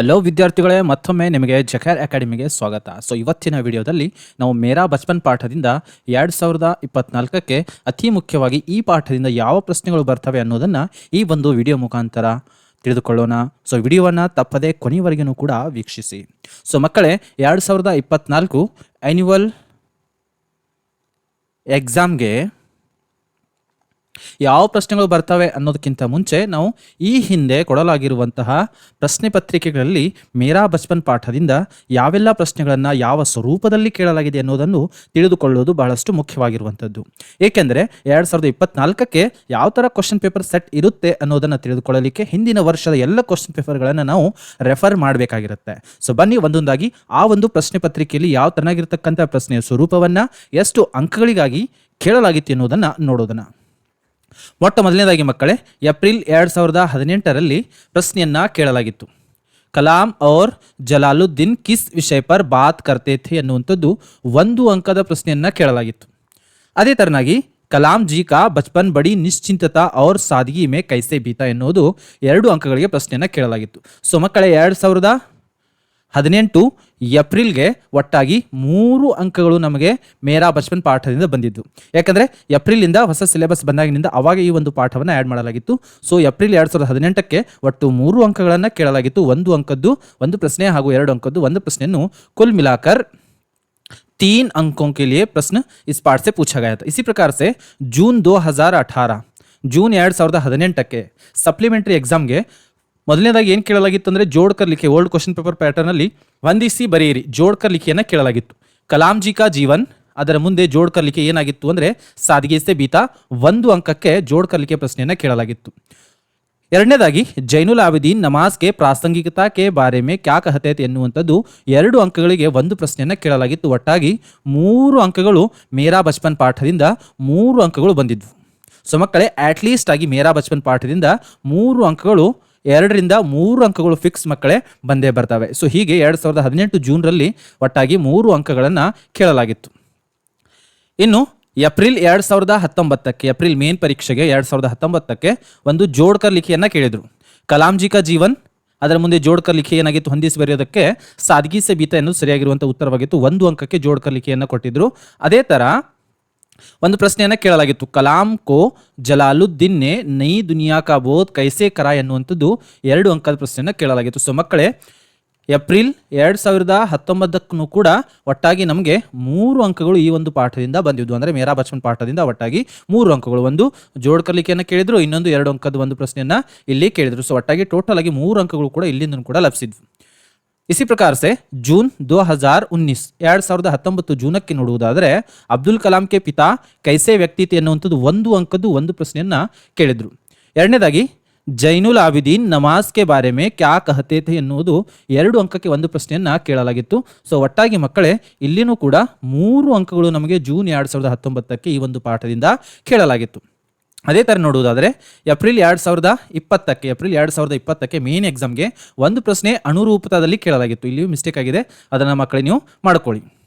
Hello ವಿದ್ಯಾರ್ಥಿಗಳೇ, ಮತ್ತೊಮ್ಮೆ ನಿಮಗೆ ಜಖೇರ್ ಅಕಾಡೆಮಿಗೆ ಸ್ವಾಗತ. ಸೊ ಇವತ್ತಿನ ವಿಡಿಯೋದಲ್ಲಿ ನಾವು ಮೇರಾ ಬಚ್ಪನ್ ಪಾಠದಿಂದ ಎರಡು ಸಾವಿರದ ಇಪ್ಪತ್ನಾಲ್ಕಕ್ಕೆ ಅತಿ ಮುಖ್ಯವಾಗಿ ಈ ಪಾಠದಿಂದ ಯಾವ ಪ್ರಶ್ನೆಗಳು ಬರ್ತವೆ ಅನ್ನೋದನ್ನು ಈ ಒಂದು ವಿಡಿಯೋ ಮುಖಾಂತರ ತಿಳಿದುಕೊಳ್ಳೋಣ. ಸೊ ವಿಡಿಯೋವನ್ನು ತಪ್ಪದೇ ಕೊನೆಯವರೆಗೂ ಕೂಡ ವೀಕ್ಷಿಸಿ. ಸೊ ಮಕ್ಕಳೇ, ಎರಡು ಸಾವಿರದ ಇಪ್ಪತ್ನಾಲ್ಕು ಆ್ಯನ್ಯುವಲ್ ಎಕ್ಸಾಮ್ಗೆ ಯಾವ ಪ್ರಶ್ನೆಗಳು ಬರ್ತವೆ ಅನ್ನೋದಕ್ಕಿಂತ ಮುಂಚೆ ನಾವು ಈ ಹಿಂದೆ ಕೊಡಲಾಗಿರುವಂತಹ ಪ್ರಶ್ನೆ ಪತ್ರಿಕೆಗಳಲ್ಲಿ ಮೇರಾ ಬಚ್ಪನ್ ಪಾಠದಿಂದ ಯಾವೆಲ್ಲ ಪ್ರಶ್ನೆಗಳನ್ನು ಯಾವ ಸ್ವರೂಪದಲ್ಲಿ ಕೇಳಲಾಗಿದೆ ಅನ್ನೋದನ್ನು ತಿಳಿದುಕೊಳ್ಳೋದು ಬಹಳಷ್ಟು ಮುಖ್ಯವಾಗಿರುವಂಥದ್ದು. ಏಕೆಂದರೆ ಎರಡು ಸಾವಿರದ ಇಪ್ಪತ್ನಾಲ್ಕಕ್ಕೆ ಯಾವ ಥರ ಕ್ವಶನ್ ಪೇಪರ್ ಸೆಟ್ ಇರುತ್ತೆ ಅನ್ನೋದನ್ನು ತಿಳಿದುಕೊಳ್ಳಲಿಕ್ಕೆ ಹಿಂದಿನ ವರ್ಷದ ಎಲ್ಲ ಕ್ವಶನ್ ಪೇಪರ್ಗಳನ್ನು ನಾವು ರೆಫರ್ ಮಾಡಬೇಕಾಗಿರುತ್ತೆ. ಸೊ ಬನ್ನಿ ಒಂದೊಂದಾಗಿ ಆ ಒಂದು ಪ್ರಶ್ನೆ ಪತ್ರಿಕೆಯಲ್ಲಿ ಯಾವ ತರನಾಗಿರ್ತಕ್ಕಂಥ ಪ್ರಶ್ನೆಯ ಸ್ವರೂಪವನ್ನು, ಎಷ್ಟು ಅಂಕಗಳಿಗಾಗಿ ಕೇಳಲಾಗಿತ್ತು ಎನ್ನುವುದನ್ನು ನೋಡೋದನ್ನು. ಮೊಟ್ಟ ಮೊದಲನೇದಾಗಿ ಮಕ್ಕಳೇ, ಏಪ್ರಿಲ್ ಎರಡು ಸಾವಿರದ ಹದಿನೆಂಟರಲ್ಲಿ ಪ್ರಶ್ನೆಯನ್ನ ಕೇಳಲಾಗಿತ್ತು. ಕಲಾಂ ಔರ್ ಜಲಾಲುದ್ದೀನ್ ಕಿಸ್ ವಿಷಯ ಪರ್ ಬಾತ್ ಕರ್ತೇ ಥೆ ಎನ್ನುವಂಥದ್ದು ಒಂದು ಅಂಕದ ಪ್ರಶ್ನೆಯನ್ನ ಕೇಳಲಾಗಿತ್ತು. ಅದೇ ತರನಾಗಿ, ಕಲಾಂ ಜಿ ಕಾ ಬಚ್ಪನ್ ಬಡಿ ನಿಶ್ಚಿಂತತಾ ಔರ್ ಸಾದಗಿ ಮೇ ಕೈಸೆ ಬೀತಾ ಎನ್ನುವುದು ಎರಡು ಅಂಕಗಳಿಗೆ ಪ್ರಶ್ನೆಯನ್ನು ಕೇಳಲಾಗಿತ್ತು. ಸೊ ಮಕ್ಕಳೇ, ಎರಡು ಸಾವಿರದ ಹದಿನೆಂಟು ಏಪ್ರಿಲ್ಗೆ ಒಟ್ಟಾಗಿ ಮೂರು ಅಂಕಗಳು ನಮಗೆ ಮೇರಾ ಬಚ್ಪನ್ ಪಾಠದಿಂದ ಬಂದಿದ್ದು ಯಾಕಂದರೆ ಏಪ್ರಿಲಿಂದ ಹೊಸ ಸಿಲೆಬಸ್ ಬಂದಾಗಿನಿಂದ ಅವಾಗ ಈ ಒಂದು ಪಾಠವನ್ನು ಆ್ಯಡ್ ಮಾಡಲಾಗಿತ್ತು ಸೊ ಏಪ್ರಿಲ್ ಎರಡು ಸಾವಿರದ ಹದಿನೆಂಟಕ್ಕೆ ಒಟ್ಟು ಮೂರು ಅಂಕಗಳನ್ನು ಕೇಳಲಾಗಿತ್ತು ಒಂದು ಅಂಕದ್ದು ಒಂದು ಪ್ರಶ್ನೆ ಹಾಗೂ ಎರಡು ಅಂಕದ್ದು ಒಂದು ಪ್ರಶ್ನೆಯನ್ನು ಕುಲ್ ಮಿಲಾಕರ್ तीन अंकों के लिए प्रश्न इस पाठ से पूछा गया था इसी प्रकार से जून 2018 ಜೂನ್ ಎರಡು ಸಾವಿರದ ಹದಿನೆಂಟಕ್ಕೆ ಸಪ್ಲಿಮೆಂಟರಿ ಎಕ್ಸಾಮ್ಗೆ ಮೊದಲನೇದಾಗಿ ಏನು ಕೇಳಲಾಗಿತ್ತು ಅಂದರೆ ಜೋಡ್ಕರ್ ಲಿಖೆ ಓಲ್ಡ್ ಕ್ವಶನ್ ಪೇಪರ್ ಪ್ಯಾಟರ್ನಲ್ಲಿ ವಂದಿಸಿ ಬರೆಯಿರಿ, ಜೋಡ್ಕರ್ ಲಿಖೆಯನ್ನು ಕೇಳಲಾಗಿತ್ತು. ಕಲಾಂಜಿ ಕಾ ಜೀವನ್, ಅದರ ಮುಂದೆ ಜೋಡ್ಕರ್ ಲಿಖೆ ಏನಾಗಿತ್ತು ಅಂದರೆ ಸಾದಿಗೆ ಸೆ ಬೀತಾ, ಒಂದು ಅಂಕಕ್ಕೆ ಜೋಡ್ಕರ್ ಲಿಖೆ ಪ್ರಶ್ನೆಯನ್ನು ಕೇಳಲಾಗಿತ್ತು. ಎರಡನೇದಾಗಿ, ಜೈನುಲ್ ಆಬಿದೀನ್ ನಮಾಜ್ಗೆ ಪ್ರಾಸಂಗಿಕತಾ ಕೆ ಬಾರೆ ಮೇ ಕ್ಯಾ ಕಹತೆ ಎನ್ನುವಂಥದ್ದು ಎರಡು ಅಂಕಗಳಿಗೆ ಒಂದು ಪ್ರಶ್ನೆಯನ್ನು ಕೇಳಲಾಗಿತ್ತು. ಒಟ್ಟಾಗಿ ಮೂರು ಅಂಕಗಳು ಮೇರಾ ಬಚ್ಪನ್ ಪಾಠದಿಂದ ಮೂರು ಅಂಕಗಳು ಬಂದಿದ್ವು. ಸೊ ಮಕ್ಕಳೇ ಅಟ್ಲೀಸ್ಟ್ ಆಗಿ ಮೇರಾ ಬಚ್ಪನ್ ಪಾಠದಿಂದ ಮೂರು ಅಂಕಗಳು ಎರಡರಿಂದ ಮೂರು ಅಂಕಗಳು ಫಿಕ್ಸ್ ಮಕ್ಕಳೇ ಬಂದೇ ಬರ್ತವೆ. ಸೊ ಹೀಗೆ ಎರಡು ಸಾವಿರದ ಹದಿನೆಂಟು ಜೂನ್ರಲ್ಲಿ ಒಟ್ಟಾಗಿ ಮೂರು ಅಂಕಗಳನ್ನು ಕೇಳಲಾಗಿತ್ತು. ಇನ್ನು ಏಪ್ರಿಲ್ ಎರಡು ಸಾವಿರದ ಹತ್ತೊಂಬತ್ತಕ್ಕೆ, ಏಪ್ರಿಲ್ ಮೇನ್ ಪರೀಕ್ಷೆಗೆ ಎರಡು ಸಾವಿರದ ಹತ್ತೊಂಬತ್ತಕ್ಕೆ ಒಂದು ಜೋಡ್ಕರ್ ಲಿಖಿಯನ್ನು ಕೇಳಿದರು. ಕಲಾಂಜಿ ಕಾ ಜೀವನ್, ಅದರ ಮುಂದೆ ಜೋಡ್ಕರ್ ಲಿಖಿ ಏನಾಗಿತ್ತು ಹೊಂದಿಸಿ ಬರೆಯೋದಕ್ಕೆ ಸಾದಗಿ ಬೀತ ಎನ್ನುವುದು ಸರಿಯಾಗಿರುವಂಥ ಉತ್ತರವಾಗಿತ್ತು. ಒಂದು ಅಂಕಕ್ಕೆ ಜೋಡ್ಕರ್ ಲಿಖಿಯನ್ನು ಕೊಟ್ಟಿದ್ರು. ಅದೇ ಥರ ಒಂದು ಪ್ರಶ್ನೆಯನ್ನು ಕೇಳಲಾಗಿತ್ತು. ಕಲಾಂ ಕೋ ಜಲಾಲುದ್ದೀನ್ ನೆ ನೈ ದುನಿಯಾ ಕಾ ಬೋಧ್ ಕೈಸೆ ಕರ ಎನ್ನುವಂಥದ್ದು ಎರಡು ಅಂಕದ ಪ್ರಶ್ನೆಯನ್ನು ಕೇಳಲಾಗಿತ್ತು. ಸೊ ಮಕ್ಕಳೇ, ಏಪ್ರಿಲ್ ಎರಡು ಸಾವಿರದ ಹತ್ತೊಂಬತ್ತಕ್ಕೂ ಕೂಡ ಒಟ್ಟಾಗಿ ನಮಗೆ ಮೂರು ಅಂಕಗಳು ಈ ಒಂದು ಪಾಠದಿಂದ ಬಂದಿದ್ದು. ಅಂದರೆ ಮೇರಾ ಬಚ್ಪನ್ ಪಾಠದಿಂದ ಒಟ್ಟಾಗಿ ಮೂರು ಅಂಕಗಳು. ಒಂದು ಜೋಡ್ಕರ್ಲಿಕೆಯನ್ನು ಕೇಳಿದ್ರು, ಇನ್ನೊಂದು ಎರಡು ಅಂಕದ ಒಂದು ಪ್ರಶ್ನೆಯನ್ನು ಇಲ್ಲಿ ಕೇಳಿದರು. ಸೊ ಒಟ್ಟಾಗಿ ಟೋಟಲ್ ಆಗಿ ಮೂರು ಅಂಕಗಳು ಕೂಡ ಇಲ್ಲಿಂದ ಕೂಡ ಲಭಿಸಿದ್ವು. ಇಸಿ ಪ್ರಕಾರ ಸೆ, ಜೂನ್ ದೋ ಹಜಾರ್ ಉನ್ನಿಸ್, ಎರಡು ಸಾವಿರದ ಹತ್ತೊಂಬತ್ತು ಜೂನಕ್ಕೆ ನೋಡುವುದಾದರೆ, ಅಬ್ದುಲ್ ಕಲಾಂ ಕೆ ಪಿತಾ ಕೈಸೆ ವ್ಯಕ್ತಿತ್ವ ಎನ್ನುವಂಥದ್ದು ಒಂದು ಅಂಕದ್ದು ಒಂದು ಪ್ರಶ್ನೆಯನ್ನು ಕೇಳಿದ್ರು. ಎರಡನೇದಾಗಿ, ಜೈನುಲ್ ಆಬಿದೀನ್ ನಮಾಜ್ಗೆ ಬಾರೆ ಮೇ ಕ್ಯಾ ಕಹತೇತೆ ಎನ್ನುವುದು ಎರಡು ಅಂಕಕ್ಕೆ ಒಂದು ಪ್ರಶ್ನೆಯನ್ನು ಕೇಳಲಾಗಿತ್ತು. ಸೊ, ಒಟ್ಟಾಗಿ ಮಕ್ಕಳೇ, ಇಲ್ಲಿನೂ ಕೂಡ ಮೂರು ಅಂಕಗಳು ನಮಗೆ ಜೂನ್ ಎರಡು ಸಾವಿರದ ಹತ್ತೊಂಬತ್ತಕ್ಕೆ ಈ ಒಂದು ಪಾಠದಿಂದ ಕೇಳಲಾಗಿತ್ತು. ಅದೇ ಥರ ನೋಡುವುದಾದರೆ ಏಪ್ರಿಲ್ ಎರಡು ಸಾವಿರದ ಇಪ್ಪತ್ತಕ್ಕೆ, ಏಪ್ರಿಲ್ ಎರಡು ಸಾವಿರದ ಇಪ್ಪತ್ತಕ್ಕೆ ಮೇನ್ ಎಕ್ಸಾಮ್ಗೆ ಒಂದು ಪ್ರಶ್ನೆ ಅನುರೂಪದಲ್ಲಿ ಕೇಳಲಾಗಿತ್ತು. ಇಲ್ಲಿಯೂ ಮಿಸ್ಟೇಕ್ ಆಗಿದೆ. ಅದನ್ನು ಮಕ್ಕಳು ನೀವು ಮಾಡ್ಕೊಳ್ಳಿ.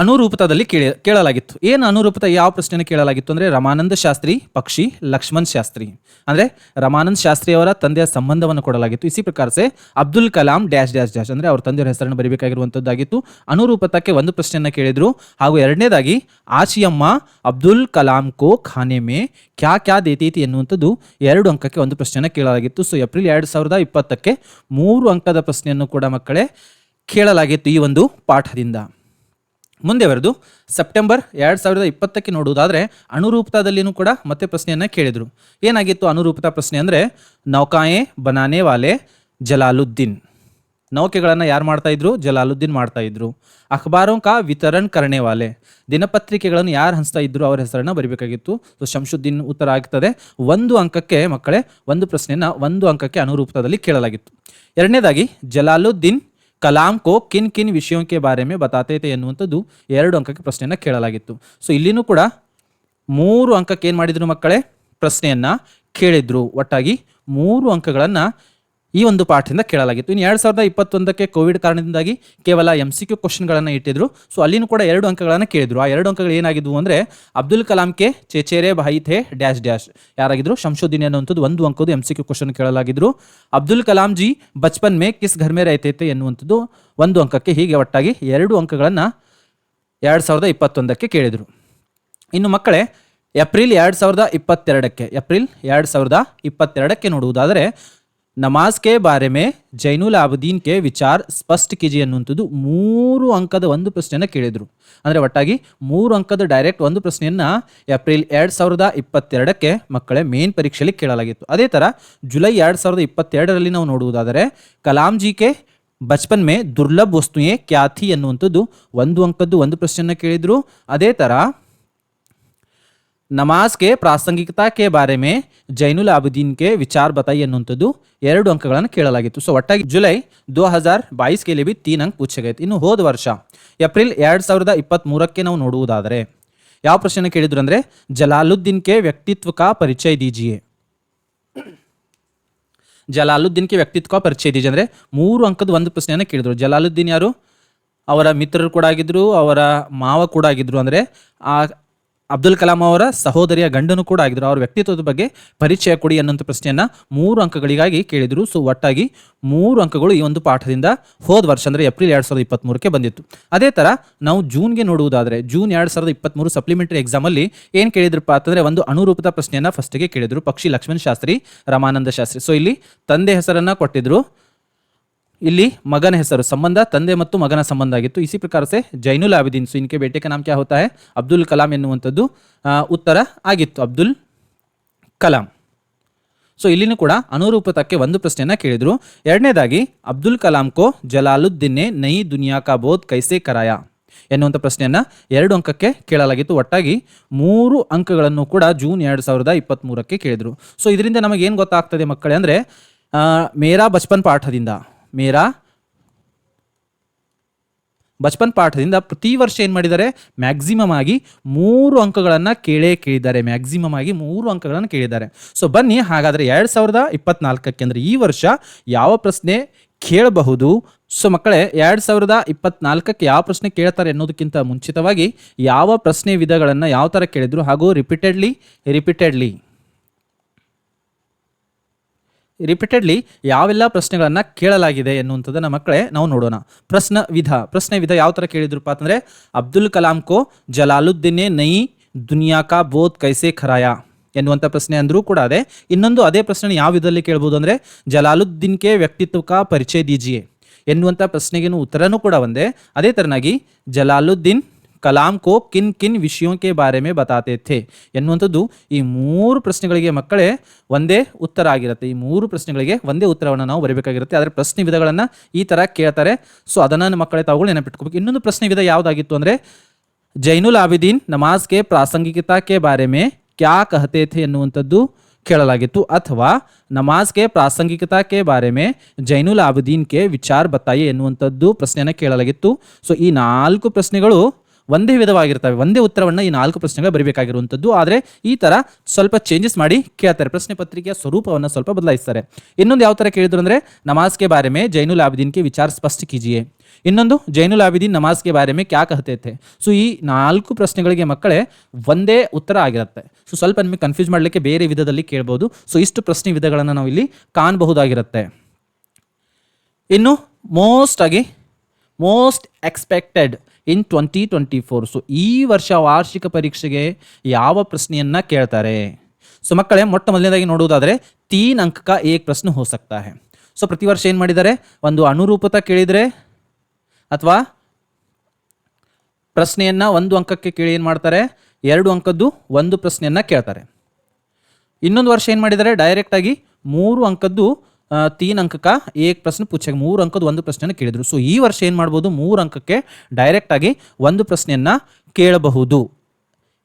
ಅನುರೂಪತದಲ್ಲಿ ಕೇಳ, ಕೇಳಲಾಗಿತ್ತು. ಏನು ಅನುರೂಪತ, ಯಾವ ಪ್ರಶ್ನೆಯನ್ನು ಕೇಳಲಾಗಿತ್ತು ಅಂದರೆ ರಮಾನಂದ ಶಾಸ್ತ್ರಿ, ಪಕ್ಷಿ, ಲಕ್ಷ್ಮಣ್ ಶಾಸ್ತ್ರಿ. ಅಂದರೆ ರಮಾನಂದ್ ಶಾಸ್ತ್ರಿ ಅವರ ತಂದೆಯ ಸಂಬಂಧವನ್ನು ಕೊಡಲಾಗಿತ್ತು. ಇಸಿ ಪ್ರಕಾರ ಸೆ, Abdul Kalam dash dash dash ಅಂದರೆ ಅವ್ರ ತಂದೆಯವರ ಹೆಸರನ್ನು ಬರೀಬೇಕಾಗಿರುವಂಥದ್ದಾಗಿತ್ತು ಅನುರೂಪತಕ್ಕೆ ಒಂದು ಪ್ರಶ್ನೆಯನ್ನು ಕೇಳಿದರು. ಹಾಗೂ ಎರಡನೇದಾಗಿ ಆಶಿಯಮ್ಮ ಅಬ್ದುಲ್ ಕಲಾಂ ಕೋ ಖಾನೆ ಮೇ ಕ್ಯಾ ಕ್ಯಾ ದೇತೀತಿ ಎನ್ನುವಂಥದ್ದು ಎರಡು ಅಂಕಕ್ಕೆ ಒಂದು ಪ್ರಶ್ನೆಯನ್ನು ಕೇಳಲಾಗಿತ್ತು. ಸೊ ಏಪ್ರಿಲ್ ಎರಡು ಸಾವಿರದ ಇಪ್ಪತ್ತಕ್ಕೆ ಮೂರು ಅಂಕದ ಪ್ರಶ್ನೆಯನ್ನು ಕೂಡ ಮಕ್ಕಳೇ ಕೇಳಲಾಗಿತ್ತು ಈ ಒಂದು ಪಾಠದಿಂದ. ಮುಂದೆ ಬರೆದು, ಸೆಪ್ಟೆಂಬರ್ ಎರಡು ಸಾವಿರದ ಇಪ್ಪತ್ತಕ್ಕೆ ನೋಡುವುದಾದರೆ ಅನುರೂಪತಾದಲ್ಲಿನೂ ಕೂಡ ಮತ್ತೆ ಪ್ರಶ್ನೆಯನ್ನು ಕೇಳಿದರು. ಏನಾಗಿತ್ತು ಅನುರೂಪತಾ ಪ್ರಶ್ನೆ ಅಂದರೆ, ನೌಕಾಯೆ ಬನಾನೆ ವಾಲೆ ಜಲಾಲುದ್ದೀನ್. ನೌಕೆಗಳನ್ನು ಯಾರು ಮಾಡ್ತಾಯಿದ್ರು ಜಲಾಲುದ್ದೀನ್ ಮಾಡ್ತಾ ಇದ್ರು. ಅಖಬಾರೋ ಕಾ ವಿತರಣ್ ಕರಣೆ ವಾಲೆ. ದಿನಪತ್ರಿಕೆಗಳನ್ನು ಯಾರು ಹಂಚ್ತಾ ಇದ್ರು ಅವರ ಹೆಸರನ್ನು ಬರಿಬೇಕಾಗಿತ್ತು. ಸೊ ಶಂಶುದ್ದೀನ್ ಉತ್ತರ ಆಗ್ತದೆ. ಒಂದು ಅಂಕಕ್ಕೆ ಮಕ್ಕಳೇ, ಒಂದು ಪ್ರಶ್ನೆಯನ್ನು ಒಂದು ಅಂಕಕ್ಕೆ ಅನುರೂಪತದಲ್ಲಿ ಕೇಳಲಾಗಿತ್ತು. ಎರಡನೇದಾಗಿ, ಜಲಾಲುದ್ದೀನ್ ಕಲಾಂ ಕೋ ಕಿನ್ ಕಿನ್ ವಿಷಯಕ್ಕೆ ಬಾರೆ ಮೇ ಬತಾತೈತೆ ಎನ್ನುವಂಥದ್ದು ಎರಡು ಅಂಕಕ್ಕೆ ಪ್ರಶ್ನೆಯನ್ನು ಕೇಳಲಾಗಿತ್ತು. ಸೊ ಇಲ್ಲಿನೂ ಕೂಡ ಮೂರು ಅಂಕಕ್ಕೆ ಏನು ಮಾಡಿದ್ರು ಮಕ್ಕಳೇ? ಪ್ರಶ್ನೆಯನ್ನು ಕೇಳಿದ್ರು. ಒಟ್ಟಾಗಿ ಮೂರು ಅಂಕಗಳನ್ನು ಈ ಒಂದು ಪಾಠದಿಂದ ಕೇಳಲಾಗಿತ್ತು. ಇನ್ನು ಎರಡು ಸಾವಿರದ ಇಪ್ಪತ್ತೊಂದಕ್ಕೆ ಕೋವಿಡ್ ಕಾರಣದಿಂದಾಗಿ ಕೇವಲ ಎಂ ಸಿ ಕ್ಯೂ ಕ್ವಶನ್ಗಳನ್ನು ಇಟ್ಟಿದ್ರು. ಸೊ ಅಲ್ಲಿನೂ ಕೂಡ ಎರಡು ಅಂಕಗಳನ್ನು ಕೇಳಿದ್ರು. ಆ ಎರಡು ಅಂಕಗಳು ಏನಾಗಿದ್ವು ಅಂದರೆ ಅಬ್ದುಲ್ ಕಲಾಂಗೆ ಚೇಚೇರೆ ಭಾಯಿ ಥೇ ಡ್ಯಾಶ್ ಡ್ಯಾಶ್. ಯಾರಾಗಿದ್ರು? ಶಂಶೋದಿನಿ ಅನ್ನುವಂಥದ್ದು ಒಂದು ಅಂಕದ್ದು ಎಂ ಸಿ ಕ್ಯೂ ಕ್ವಶನ್ ಕೇಳಲಾಗಿದ್ರು. ಅಬ್ದುಲ್ ಕಲಾಂ ಜಿ ಬಚ್ಪನ್ ಮೇ ಕಿಸ್ ಘರ್ ಮೇ ರೈತೈತೆ ಎನ್ನುವಂಥದ್ದು ಒಂದು ಅಂಕಕ್ಕೆ ಹೀಗೆ ಒಟ್ಟಾಗಿ ಎರಡು ಅಂಕಗಳನ್ನು ಎರಡು ಸಾವಿರದ ಇಪ್ಪತ್ತೊಂದಕ್ಕೆ ಕೇಳಿದರು. ಇನ್ನು ಮಕ್ಕಳೇ, ಏಪ್ರಿಲ್ ಎರಡು ಸಾವಿರದ ಇಪ್ಪತ್ತೆರಡಕ್ಕೆ, ಏಪ್ರಿಲ್ ಎರಡು ಸಾವಿರದ ಇಪ್ಪತ್ತೆರಡಕ್ಕೆ ನೋಡುವುದಾದರೆ ನಮಾಜ್ ಕೆ ಬಾರೆ ಮೇ ಜೈನುಲ್ ಆಬದೀನ್ ಕೆ ವಿಚಾರ್ ಸ್ಪಷ್ಟ ಕಿಜಿ ಅನ್ನುವಂಥದ್ದು ಮೂರು ಅಂಕದ ಒಂದು ಪ್ರಶ್ನೆಯನ್ನು ಕೇಳಿದರು. ಅಂದರೆ ಒಟ್ಟಾಗಿ ಮೂರು ಅಂಕದ ಡೈರೆಕ್ಟ್ ಒಂದು ಪ್ರಶ್ನೆಯನ್ನು ಏಪ್ರಿಲ್ ಎರಡು ಸಾವಿರದ ಇಪ್ಪತ್ತೆರಡಕ್ಕೆ ಮಕ್ಕಳೇ ಮೇನ್ ಪರೀಕ್ಷೆಯಲ್ಲಿ ಕೇಳಲಾಗಿತ್ತು. ಅದೇ ಥರ ಜುಲೈ ಎರಡು ಸಾವಿರದ ಇಪ್ಪತ್ತೆರಡರಲ್ಲಿ ನಾವು ನೋಡುವುದಾದರೆ ಕಲಾಂ ಜಿ ಕೆ ಬಚ್ಪನ್ ಮೇ ದುರ್ಲಭ ವಸ್ತುಯೇ ಖ್ಯಾತಿ ಅನ್ನುವಂಥದ್ದು ಒಂದು ಅಂಕದ್ದು ಒಂದು ಪ್ರಶ್ನೆಯನ್ನು ಕೇಳಿದರು. ಅದೇ ಥರ ನಮಾಜ್ ಪ್ರಾಸಂಗಿಕತಾ ಕೆ ಬಾರೆ ಮೇ ಜೈನುಲ್ ಆಬುದ್ದೀನ್ ಕೆ ವಿಚಾರ ಬತಾಯಿ ಅನ್ನುವಂಥದ್ದು ಎರಡು ಅಂಕಗಳನ್ನು ಕೇಳಲಾಗಿತ್ತು. ಸೊ ಒಟ್ಟಾಗಿ ಜುಲೈ ದೋ ಹಜಾರ್ ಬಾಯಿಸ್ ಬಿ ತೀನ್ ಅಂಕ್ ಪೂಛೆಗೈತೆ ಇನ್ನು ಹೋದ ವರ್ಷ, ಏಪ್ರಿಲ್ ಎರಡು ಸಾವಿರದ ಇಪ್ಪತ್ತ್ಮೂರಕ್ಕೆ ನಾವು ನೋಡುವುದಾದರೆ, ಯಾವ ಪ್ರಶ್ನೆ ಕೇಳಿದ್ರು ಅಂದರೆ, ಜಲಾಲುದ್ದೀನ್ ಕೆ ವ್ಯಕ್ತಿತ್ವ ಕಾ ಪರಿಚಯ ದೀಜಿಯೇ. ಜಲಾಲುದ್ದೀನ್ ಕೆ ವ್ಯಕ್ತಿತ್ವ ಪರಿಚಯ ದೀಜಿ ಅಂದರೆ, ಮೂರು ಅಂಕದ ಒಂದು ಪ್ರಶ್ನೆಯನ್ನು ಕೇಳಿದ್ರು. ಜಲಾಲುದ್ದೀನ್ ಯಾರು? ಅವರ ಮಿತ್ರರು ಕೂಡ ಆಗಿದ್ರು, ಅವರ ಮಾವ ಕೂಡ ಆಗಿದ್ರು ಅಂದರೆ, ಆ ಅಬ್ದುಲ್ ಕಲಾಂ ಅವರ ಸಹೋದರಿಯ ಗಂಡನು ಕೂಡ ಆಗಿದ್ರು ಅವರ ವ್ಯಕ್ತಿತ್ವದ ಬಗ್ಗೆ ಪರಿಚಯ ಕೊಡಿ ಅನ್ನೋಂಥ ಪ್ರಶ್ನೆಯನ್ನು ಮೂರು ಅಂಕಗಳಿಗಾಗಿ ಕೇಳಿದರು. ಸೊ ಒಟ್ಟಾಗಿ ಮೂರು ಅಂಕಗಳು ಈ ಒಂದು ಪಾಠದಿಂದ ಹೋದ ವರ್ಷ, ಅಂದರೆ ಏಪ್ರಿಲ್ ಎರಡು ಸಾವಿರದ ಇಪ್ಪತ್ತ್ಮೂರಕ್ಕೆ ಬಂದಿತ್ತು. ಅದೇ ಥರ ನಾವು ಜೂನ್ಗೆ ನೋಡುವುದಾದರೆ, ಜೂನ್ ಎರಡು ಸಾವಿರದ ಇಪ್ಪತ್ತ್ಮೂರು ಸಪ್ಲಿಮೆಂಟರಿ ಎಕ್ಸಾಮಲ್ಲಿ ಏನು ಕೇಳಿದ್ರಪ್ಪ ಅಂತಂದರೆ ಒಂದು ಅನುರೂಪದ ಪ್ರಶ್ನೆಯನ್ನು ಫಸ್ಟಿಗೆ ಕೇಳಿದರು ಪಕ್ಷಿ ಲಕ್ಷ್ಮಣ್ ಶಾಸ್ತ್ರಿ, ರಮಾನಂದ ಶಾಸ್ತ್ರಿ. ಸೊ ಇಲ್ಲಿ ತಂದೆ ಹೆಸರನ್ನು ಕೊಟ್ಟಿದ್ರು. ಇಲ್ಲಿ ಮಗನ ಹೆಸರು ಸಂಬಂಧ ತಂದೆ ಮತ್ತು ಮಗನ ಸಂಬಂಧ ಆಗಿತ್ತು ಇಸಿ ಪ್ರಕಾರ ಸೆ ಜೈನುಲ್ ಆಬಿದೀನ್ ಸೊ ಇನ್ಕೆ ಬೇಟೆ का नाम क्या होता है ಅಬ್ದುಲ್ ಕಲಾಂ ಎನ್ನುವಂಥದ್ದು ಆ, ಉತ್ತರ ಆಗಿತ್ತು ಅಬ್ದುಲ್ ಕಲಾಂ ಸೊ ಇಲ್ಲಿನೂ ಕೂಡ ಅನುರೂಪತಕ್ಕೆ ಒಂದು ಪ್ರಶ್ನೆಯನ್ನ ಕೇಳಿದ್ರು ಎರಡನೇದಾಗಿ ಅಬ್ದುಲ್ ಕಲಾಂ ಕೋ ಜಲಾಲುದ್ದೀನ್ನೆ ನೈ ದುನಿಯಾ ಕಾ ಬೋಧ್ ಕೈಸೆ ಕರಾಯ ಎನ್ನುವಂಥ ಪ್ರಶ್ನೆಯನ್ನ ಎರಡು ಅಂಕಕ್ಕೆ ಕೇಳಲಾಗಿತ್ತು ಒಟ್ಟಾಗಿ ಮೂರು ಅಂಕಗಳನ್ನು ಕೂಡ ಜೂನ್ ಎರಡು ಸಾವಿರದ ಇಪ್ಪತ್ತ್ಮೂರಕ್ಕೆ ಕೇಳಿದರು ಸೊ ಇದರಿಂದ ನಮಗೆ ಏನು ಗೊತ್ತಾಗ್ತದೆ ಮಕ್ಕಳೇ ಅಂದರೆ ಮೇರಾ ಬಚ್ಪನ್ ಪಾಠದಿಂದ ಮೇರಾ? ಬಚ್ಪನ್ ಪಾಠದಿಂದ ಪ್ರತಿ ವರ್ಷ ಏನು ಮಾಡಿದ್ದಾರೆ? ಮ್ಯಾಕ್ಸಿಮಮ್ ಆಗಿ ಮೂರು ಅಂಕಗಳನ್ನು ಕೇಳೇ ಕೇಳಿದ್ದಾರೆ. ಮ್ಯಾಕ್ಸಿಮಮ್ ಆಗಿ ಮೂರು ಅಂಕಗಳನ್ನು ಕೇಳಿದ್ದಾರೆ. ಸೊ ಬನ್ನಿ, ಹಾಗಾದರೆ ಎರಡು ಸಾವಿರದ ಇಪ್ಪತ್ನಾಲ್ಕಕ್ಕೆ ಅಂದರೆ ಈ ವರ್ಷ ಯಾವ ಪ್ರಶ್ನೆ ಕೇಳಬಹುದು? ಸೊ ಮಕ್ಕಳೇ, ಎರಡು ಸಾವಿರದ ಇಪ್ಪತ್ನಾಲ್ಕಕ್ಕೆ ಯಾವ ಪ್ರಶ್ನೆ ಕೇಳ್ತಾರೆ ಅನ್ನೋದಕ್ಕಿಂತ ಮುಂಚಿತವಾಗಿ ಯಾವ ಪ್ರಶ್ನೆ ವಿಧಗಳನ್ನು ಯಾವ ಥರ ಕೇಳಿದ್ರು ಹಾಗೂ ರಿಪೀಟೆಡ್ಲಿ ರಿಪೀಟೆಡ್ಲಿ ರಿಪೀಟೆಡ್ಲಿ ಯಾವೆಲ್ಲ ಪ್ರಶ್ನೆಗಳನ್ನು ಕೇಳಲಾಗಿದೆ ಎನ್ನುವಂಥದ್ದನ್ನು ಮಕ್ಕಳೇ ನಾವು ನೋಡೋಣ. ಪ್ರಶ್ನ ವಿಧ, ಪ್ರಶ್ನೆ ವಿಧ ಯಾವ ಥರ ಕೇಳಿದ್ರಪ್ಪ ಅಂತಂದರೆ, ಅಬ್ದುಲ್ ಕಲಾಂ ಕೋ ಜಲಾಲುದ್ದೀನೆ ನೈ ದುನಿಯಾ ಕಾ ಬೋಧ್ ಕೈಸೆ ಖರಾಯ ಎನ್ನುವಂಥ ಪ್ರಶ್ನೆ ಅಂದರೂ ಕೂಡ ಅದೇ. ಇನ್ನೊಂದು ಅದೇ ಪ್ರಶ್ನೆ ಯಾವ ವಿಧದಲ್ಲಿ ಕೇಳ್ಬೋದು ಅಂದರೆ, ಜಲಾಲುದ್ದೀನ್ ಕೆ ವ್ಯಕ್ತಿತ್ವ ಕಾ ಪರಿಚಯ ದೀಜಿಯೇ ಎನ್ನುವಂಥ ಪ್ರಶ್ನೆಗೇನು ಉತ್ತರನೂ ಕೂಡ ಒಂದೇ. ಅದೇ ಥರನಾಗಿ ಜಲಾಲುದ್ದೀನ್ ಕಲಾಂ ಕೋ ಕಿನ್ ಕಿನ್ ವಿಷಯೋಂಕೆ ಬಾರೆ ಮೇ ಬತಾತೆ ಥೆ ಎನ್ನುವಂಥದ್ದು ಈ ಮೂರು ಪ್ರಶ್ನೆಗಳಿಗೆ ಮಕ್ಕಳೇ ಒಂದೇ ಉತ್ತರ ಆಗಿರುತ್ತೆ. ಈ ಮೂರು ಪ್ರಶ್ನೆಗಳಿಗೆ ಒಂದೇ ಉತ್ತರವನ್ನು ನಾವು ಬರಬೇಕಾಗಿರುತ್ತೆ. ಆದರೆ ಪ್ರಶ್ನೆ ವಿಧಗಳನ್ನು ಈ ಥರ ಕೇಳ್ತಾರೆ. ಸೊ ಅದನ್ನು ಮಕ್ಕಳೇ ತಾವುಗಳು ನೆನಪಿಟ್ಕೋಬೇಕು. ಇನ್ನೊಂದು ಪ್ರಶ್ನೆ ವಿಧ ಯಾವುದಾಗಿತ್ತು ಅಂದರೆ, ಜೈನುಲ್ ಆಬಿದೀನ್ ನಮಾಜ್ಗೆ ಪ್ರಾಸಂಗಿಕತಾಕ್ಕೆ ಬಾರೆ ಮೇ ಕ್ಯಾ ಕಹತೆ ಥೆ ಎನ್ನುವಂಥದ್ದು ಕೇಳಲಾಗಿತ್ತು. ಅಥವಾ ನಮಾಜ್ಗೆ ಪ್ರಾಸಂಗಿಕತಾಕ್ಕೆ ಬಾರೆ ಮೇ ಜೈನುಲ್ ಆಬುದ್ದೀನ್ಗೆ ವಿಚಾರ ಬತ್ತಾಯಿ ಎನ್ನುವಂಥದ್ದು ಪ್ರಶ್ನೆಯನ್ನು ಕೇಳಲಾಗಿತ್ತು. ಸೊ ಈ ನಾಲ್ಕು ಪ್ರಶ್ನೆಗಳು ಒಂದೇ ವಿಧವಾಗಿರ್ತವೆ, ಒಂದೇ ಉತ್ತರವನ್ನು ಈ ನಾಲ್ಕು ಪ್ರಶ್ನೆಗಳು ಬರಬೇಕಾಗಿರುವಂಥದ್ದು. ಆದರೆ ಈ ಥರ ಸ್ವಲ್ಪ ಚೇಂಜಸ್ ಮಾಡಿ ಕೇಳ್ತಾರೆ. ಪ್ರಶ್ನೆ ಪತ್ರಿಕೆಯ ಸ್ವರೂಪವನ್ನು ಸ್ವಲ್ಪ ಬದಲಾಯಿಸ್ತಾರೆ. ಇನ್ನೊಂದು ಯಾವ ಥರ ಕೇಳಿದ್ರು ಅಂದರೆ ನಮಾಜ್ಗೆ ಬಾರೆ ಮೇ ಜೈನುಲ್ ಆಬಿದೀನ್ ಕೆ ವಿಚಾರ ಸ್ಪಷ್ಟ ಕೀಜಿಯೇ. ಇನ್ನೊಂದು, ಜೈನುಲ್ ಆಬಿದೀನ್ ನಮಾಜ್ಗೆ ಬಾರೆ ಮೇ ಕ್ಯಾ ಕಹತೆ ಥೆ ಸೊ ಈ ನಾಲ್ಕು ಪ್ರಶ್ನೆಗಳಿಗೆ ಮಕ್ಕಳೇ ಒಂದೇ ಉತ್ತರ ಆಗಿರುತ್ತೆ. ಸೊ ಸ್ವಲ್ಪ ನಿಮಗೆ ಕನ್ಫ್ಯೂಸ್ ಮಾಡಲಿಕ್ಕೆ ಬೇರೆ ವಿಧದಲ್ಲಿ ಕೇಳ್ಬೋದು. ಸೊ ಇಷ್ಟು ಪ್ರಶ್ನೆ ವಿಧಗಳನ್ನು ನಾವು ಇಲ್ಲಿ ಕಾಣಬಹುದಾಗಿರುತ್ತೆ. ಇನ್ನು ಮೋಸ್ಟ್ ಆಗಿ most expected in twenty twenty four so ಈ ವರ್ಷ ವಾರ್ಷಿಕ ಪರೀಕ್ಷೆಗೆ ಯಾವ ಪ್ರಶ್ನೆಯನ್ನು ಕೇಳ್ತಾರೆ? ಸೊ ಮಕ್ಕಳೇ, ಮೊಟ್ಟ ಮೊದಲನೇದಾಗಿ ನೋಡುವುದಾದರೆ, ತೀನ್ ಅಂಕ ಏಕ್ ಪ್ರಶ್ನೆ ಹೋ ಸಕ್ತಾ ಹೇ. ಸೊ ಪ್ರತಿ ವರ್ಷ ಏನು ಮಾಡಿದ್ದಾರೆ ಒಂದು ಅನುರೂಪತ ಕೇಳಿದರೆ, ಅಥವಾ ಪ್ರಶ್ನೆಯನ್ನು ಒಂದು ಅಂಕಕ್ಕೆ ಕೇಳಿ ಏನು ಮಾಡ್ತಾರೆ? ಎರಡು ಅಂಕದ್ದು ಒಂದು ಪ್ರಶ್ನೆಯನ್ನು ಕೇಳ್ತಾರೆ. ಇನ್ನೊಂದು ವರ್ಷ ಏನು ಮಾಡಿದ್ದಾರೆ ಡೈರೆಕ್ಟಾಗಿ ಮೂರು ಅಂಕದ್ದು ತೀನ್ ಅಂಕಕ್ಕ ಏಕ್ ಪ್ರಶ್ನೆ ಪೂಚೆಗೆ ಮೂರು ಅಂಕದ ಒಂದು ಪ್ರಶ್ನೆಯನ್ನು ಕೇಳಿದ್ರು. ಸೊ ಈ ವರ್ಷ ಏನು ಮಾಡ್ಬೋದು? ಮೂರು ಅಂಕಕ್ಕೆ ಡೈರೆಕ್ಟ್ ಆಗಿ ಒಂದು ಪ್ರಶ್ನೆಯನ್ನು ಕೇಳಬಹುದು.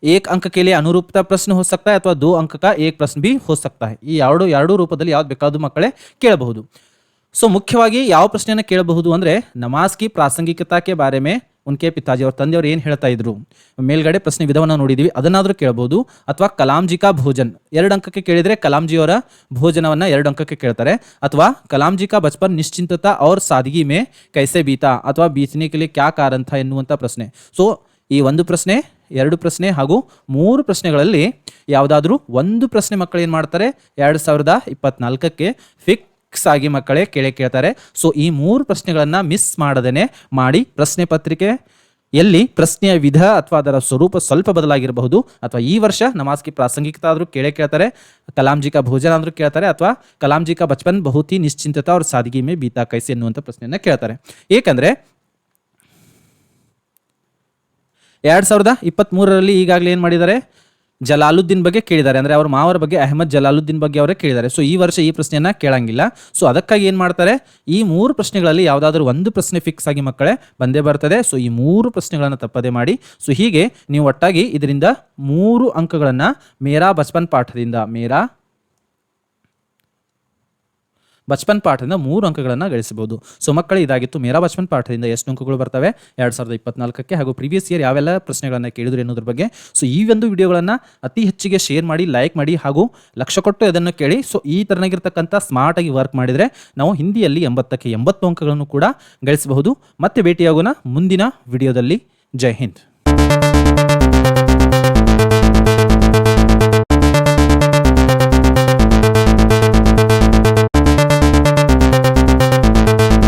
ಏಕ್ ಅಂಕಕ್ಕೆ ಅನುರೂಪದ ಪ್ರಶ್ನೆ ಹೋ ಸಕ್ತಾ ಅಥವಾ ದೋ ಅಂಕಕ ಏಕ್ ಪ್ರಶ್ನೆ ಬಿ ಹೋ ಸಕ್ತಾ ಈ ಎರಡು, ಎರಡೂ ರೂಪದಲ್ಲಿ ಯಾವ್ದು ಬೇಕಾದರೂ ಮಕ್ಕಳೇ ಕೇಳಬಹುದು. ಸೊ ಮುಖ್ಯವಾಗಿ ಯಾವ ಪ್ರಶ್ನೆಯನ್ನು ಕೇಳಬಹುದು ಅಂದರೆ ನಮಾಜ್ ಕಿ ಪ್ರಾಸಂಗಿಕತಾ ಕೆ ಬಾರೆ ಮೇ ಉನ್ಕೆ ಪಿತಾಜಿ ಅವ್ರ ತಂದೆಯವರು ಏನು ಹೇಳ್ತಾ ಇದ್ರು? ಮೇಲ್ಗಡೆ ಪ್ರಶ್ನೆ ವಿಧವನ್ನು ನೋಡಿದೀವಿ, ಅದನ್ನಾದರೂ ಕೇಳ್ಬೋದು. ಅಥವಾ ಕಲಾಂಜಿಕಾ ಭೋಜನ್. ಎರಡು ಅಂಕಕ್ಕೆ ಕೇಳಿದರೆ ಕಲಾಂಜಿಯವರ ಭೋಜನವನ್ನು ಎರಡು ಅಂಕಕ್ಕೆ ಕೇಳ್ತಾರೆ. ಅಥವಾ ಕಲಾಂಜಿಕಾ ಬಚಪನ್ ನಿಶ್ಚಿಂತತಾ ಅವ್ರ ಸಾದಗಿ ಮೇ ಕೈಸೆ ಬೀತಾ? ಅಥವಾ ಬೀಚನೆ ಕೆ ಕ್ಯಾ ಕಾರಣ ಥಾ ಎನ್ನುವಂಥ ಪ್ರಶ್ನೆ. ಸೊ, ಈ ಒಂದು ಪ್ರಶ್ನೆ, ಎರಡು ಪ್ರಶ್ನೆ ಹಾಗೂ ಮೂರು ಪ್ರಶ್ನೆಗಳಲ್ಲಿ ಯಾವುದಾದ್ರೂ ಒಂದು ಪ್ರಶ್ನೆ ಮಕ್ಕಳು ಏನು ಮಾಡ್ತಾರೆ? ಎರಡು ಸಾವಿರದ ಇಪ್ಪತ್ನಾಲ್ಕಕ್ಕೆ ಫಿಕ್ಸ್ ಆಗಿ ಮಕ್ಕಳೇ ಕೇಳೇ ಕೇಳ್ತಾರೆ. ಸೊ ಈ ಮೂರು ಪ್ರಶ್ನೆಗಳನ್ನು ಮಿಸ್ ಮಾಡದೇನೆ ಮಾಡಿ ಪ್ರಶ್ನೆ ಪತ್ರಿಕೆ ಎಲ್ಲಿ ಪ್ರಶ್ನೆಯ ವಿಧ ಅಥವಾ ಅದರ ಸ್ವರೂಪ ಸ್ವಲ್ಪ ಬದಲಾಗಿರಬಹುದು. ಅಥವಾ ಈ ವರ್ಷ ನಮಾಜ್ಗೆ ಪ್ರಾಸಂಗಿಕತೆ ಆದರೂ ಕೇಳೇ ಕೇಳ್ತಾರೆ, ಕಲಾಂಜಿಕ ಭೋಜನ ಆದರೂ ಕೇಳ್ತಾರೆ, ಅಥವಾ ಕಲಾಂಜಿಕ ಕಾ ಬಚಪನ್ ಬಹುತಿ ನಿಶ್ಚಿಂತತ ಅವ್ರ ಸಾದಗಿ ಮೇ ಬೀತಾ ಕೈಸಿ ಎನ್ನುವಂಥ ಪ್ರಶ್ನೆಯನ್ನು ಕೇಳ್ತಾರೆ. ಏಕೆಂದರೆ ಎರಡು ಸಾವಿರದ ಇಪ್ಪತ್ತ್ಮೂರರಲ್ಲಿ ಈಗಾಗಲೇ ಏನು ಮಾಡಿದ್ದಾರೆ? ಜಲಾಲುದ್ದೀನ್ ಬಗ್ಗೆ ಕೇಳಿದ್ದಾರೆ. ಅಂದರೆ ಅವ್ರ ಮಾವರ ಬಗ್ಗೆ ಅಹಮದ್ ಜಲಾಲುದ್ದೀನ್ ಬಗ್ಗೆ ಅವರೇ ಕೇಳಿದ್ದಾರೆ. ಸೊ ಈ ವರ್ಷ ಈ ಪ್ರಶ್ನೆಯನ್ನ ಕೇಳಂಗಿಲ್ಲ. ಸೊ ಅದಕ್ಕಾಗಿ ಏನು ಮಾಡ್ತಾರೆ? ಈ ಮೂರು ಪ್ರಶ್ನೆಗಳಲ್ಲಿ ಯಾವುದಾದ್ರೂ ಒಂದು ಪ್ರಶ್ನೆ ಫಿಕ್ಸ್ ಆಗಿ ಮಕ್ಕಳೇ ಬಂದೇ ಬರ್ತದೆ. ಸೊ ಈ ಮೂರು ಪ್ರಶ್ನೆಗಳನ್ನು ತಪ್ಪದೆ ಮಾಡಿ. ಸೊ ಹೀಗೆ ನೀವು ಒಟ್ಟಾಗಿ ಇದರಿಂದ ಮೂರು ಅಂಕಗಳನ್ನು ಮೇರಾ ಬಸ್ಪನ್ ಪಾಠದಿಂದ, ಮೇರಾ ಬಚ್ಪನ್ ಪಾಠದಿಂದ ಮೂರು ಅಂಕಗಳನ್ನು ಗಳಿಸಬಹುದು. ಸೊ ಮಕ್ಕಳು, ಇದಾಗಿತ್ತು. ಮೇರಾ ಬಚ್ಪನ್ ಪಾಠದಿಂದ ಎಷ್ಟು ಅಂಕಗಳು ಬರ್ತವೆ? ಎರಡು ಸಾವಿರದ ಇಪ್ಪತ್ನಾಲ್ಕಕ್ಕೆ ಹಾಗೂ ಪ್ರೀವಿಯಸ್ ಇಯರ್ ಯಾವೆಲ್ಲ ಪ್ರಶ್ನೆಗಳನ್ನು ಕೇಳಿದ್ರು ಎನ್ನುವುದ್ರ ಬಗ್ಗೆ. ಸೊ ಈ ಒಂದು ವಿಡಿಯೋಗಳನ್ನು ಅತಿ ಹೆಚ್ಚಿಗೆ ಶೇರ್ ಮಾಡಿ, ಲೈಕ್ ಮಾಡಿ ಹಾಗೂ ಲಕ್ಷ ಕೊಟ್ಟು ಅದನ್ನು ಕೇಳಿ. ಸೊ ಈ ಥರನಾಗಿರ್ತಕ್ಕಂಥ ಸ್ಮಾರ್ಟಾಗಿ ವರ್ಕ್ ಮಾಡಿದರೆ ನಾವು ಹಿಂದಿಯಲ್ಲಿ ಎಂಬತ್ತಕ್ಕೆ ಎಂಬತ್ತು ಅಂಕಗಳನ್ನು ಕೂಡ ಗಳಿಸಬಹುದು. ಮತ್ತೆ ಭೇಟಿಯಾಗೋಣ ಮುಂದಿನ ವಿಡಿಯೋದಲ್ಲಿ. ಜೈ ಹಿಂದ್.